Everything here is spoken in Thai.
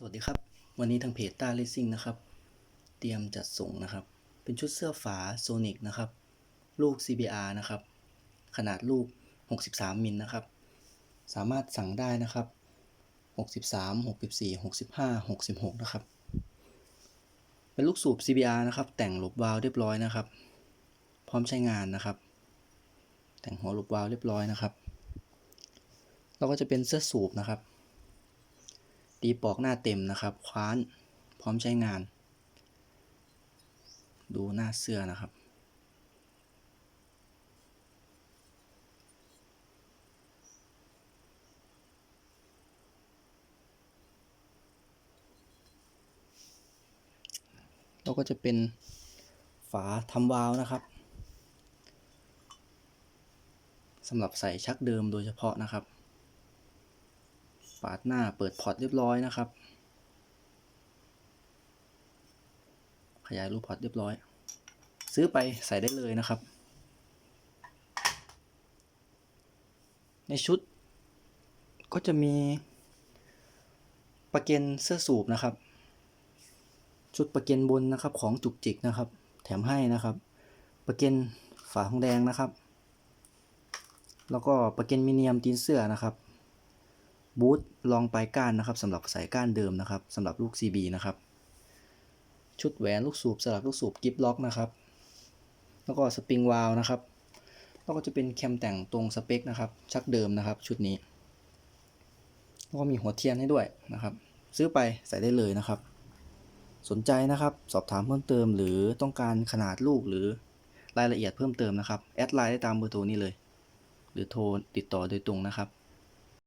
สวัสดีครับ วันนี้ทางเพจต้าเลสซิ่งนะครับ เตรียมจัดส่งนะครับ เป็นชุดเสื้อฝาโซนิกนะครับ ลูก CBR นะครับ ขนาดลูก 63 มิลนะครับ สามารถสั่งได้นะครับ 63 64 65 66 นะครับ เป็นลูกสูบ CBR นะครับ แต่งหลบวาล์วเรียบร้อยนะครับ พร้อมใช้งานนะครับ แต่งหัวหลบวาล์วเรียบร้อยนะครับแล้วก็จะเป็นเสื้อสูบนะครับ ตีปอกหน้าเต็มนะครับ คว้านพร้อมใช้งาน ดูหน้าเสื้อนะครับแล้วก็จะเป็นฝาทำวาล์วนะครับสำหรับใส่ชักเดิมโดยเฉพาะนะครับ ปาดหน้าเปิดพอร์ตเรียบร้อยนะครับ ขยายรูปพอร์ตเรียบร้อย ซื้อไปใส่ได้เลยนะครับ ในชุด ก็จะมีประเก็นเสื้อสูบนะครับ ชุดประเก็นบนนะครับของจุกจิกนะครับ แถมให้นะครับ ประเก็นฝาทองแดงนะครับ แล้วก็ประเก็นมิเนียมตีนเสื้อนะครับ บูทรองปลายก้านนะครับสำหรับสายก้านเดิมนะครับสำหรับลูก CB นะครับ ชุดแหวนลูกสูบสำหรับลูกสูบกิฟล็อกนะครับ แล้วก็สปริงวาลนะครับแล้วก็จะเป็นแคมแต่งตรงสเปคนะครับ ชักเดิมนะครับ ชุดนี้แล้วก็มีหัวเทียนให้ด้วยนะครับ ซื้อไปใส่ได้เลยนะครับ สนใจนะครับ สอบถามเพิ่มเติม หรือต้องการขนาดลูกหรือรายละเอียดเพิ่มเติมนะครับ แอดไลน์ได้ตามเบอร์โทรนี้เลย หรือโทรติดต่อโดยตรงนะครับ